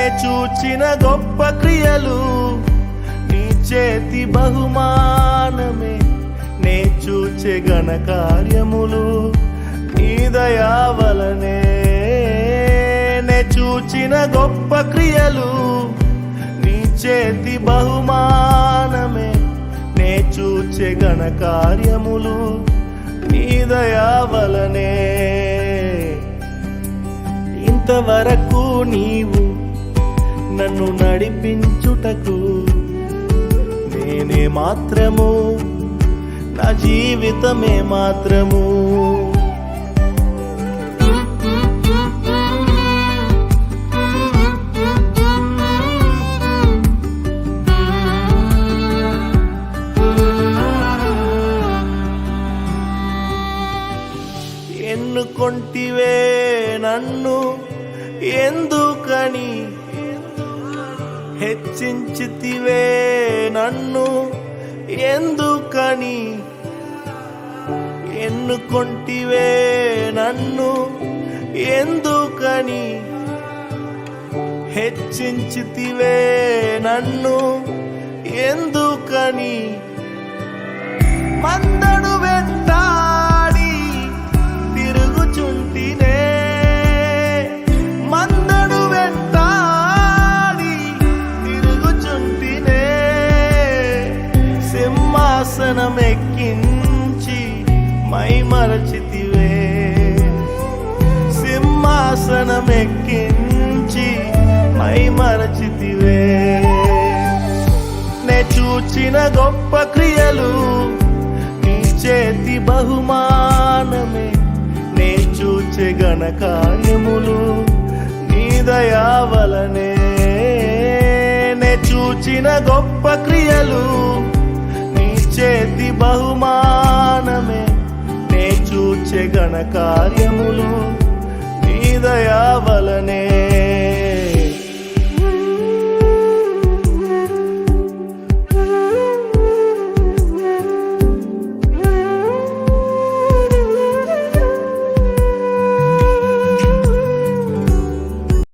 చూచిన గొప్ప క్రియలు నీ చేతి బహుమానమే. నే చూచే ఘన కార్యములు నీ దయావలనే నే చూచిన గొప్ప క్రియలు నీ చేతి బహుమానమే. నే చూచే ఘన కార్యములు నీ దయావలనే ఇంతవరకు నీవు నన్ను నడిపించుటకు నేనే మాత్రము నా జీవితమే మాత్రము. ఎన్నుకొంటివే నన్ను ఎందుకని హెచ్చించితివే నన్ను. ఎందుకని? ఎన్నుకొంటివే నన్ను? ఎందుకని? హెచ్చించితివే నన్ను. ఎందుకని? మంద సింహాసనం మైమరచితివే సింహాసనమెక్కించి మైమరచితివే నే చూచిన గొప్ప క్రియలు నీ చేతి బహుమానమే. నే చూచే ఘన నీ దయావలనే నే చూచిన గొప్ప క్రియలు ఇది బహుమానమే. నే చూచే గణకార్యములు నీ దయావలనే